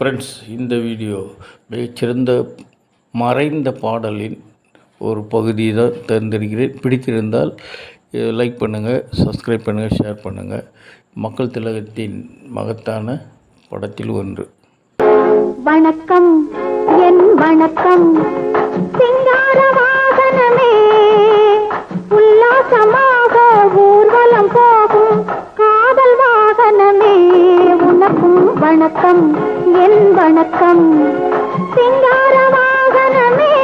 Friends இந்த video மிகச்சிறந்த மறைந்த பாடலின் ஒரு பகுதி தான் தேர்ந்தெடுக்கிறேன் பிடித்திருந்தால் லைக் பண்ணுங்கள் சப்ஸ்கிரைப் பண்ணுங்கள் ஷேர் பண்ணுங்கள் மக்கள் திலகத்தின் மகத்தான படத்தில் ஒன்று. வணக்கம் என் வணக்கம். சிங்கார வாகனமே. வணக்கம். சிங்கார வாகனமே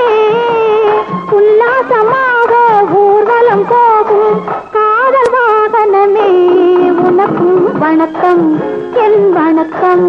உல்லாசமாக ஊர்வலம் போகும். காதல் வாகனமே உனக்கும் வணக்கம். என் வணக்கம்.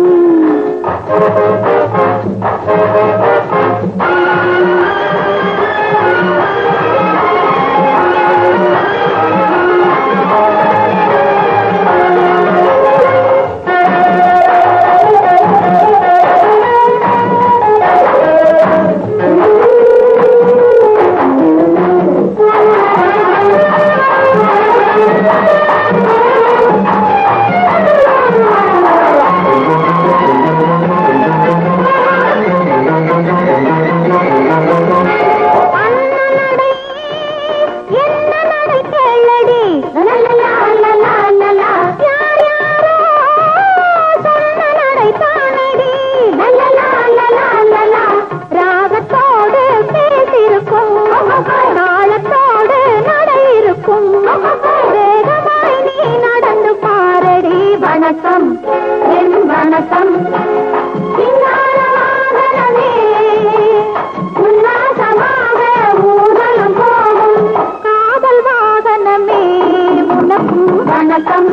வணக்கம்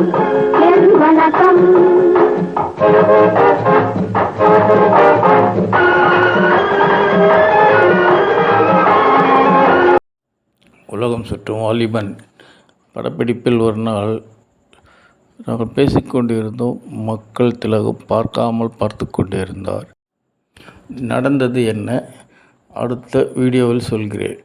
என் வணக்கம். உலகம் சுற்றும் வாலிபன். படப்பிடிப்பில் ஒரு நாள் நாங்கள் பேசிக்கொண்டிருந்தோம் மக்கள் திலகம் பார்க்காமல் பார்த்து கொண்டிருந்தார். நடந்தது என்ன? அடுத்த வீடியோவில் சொல்கிறேன்.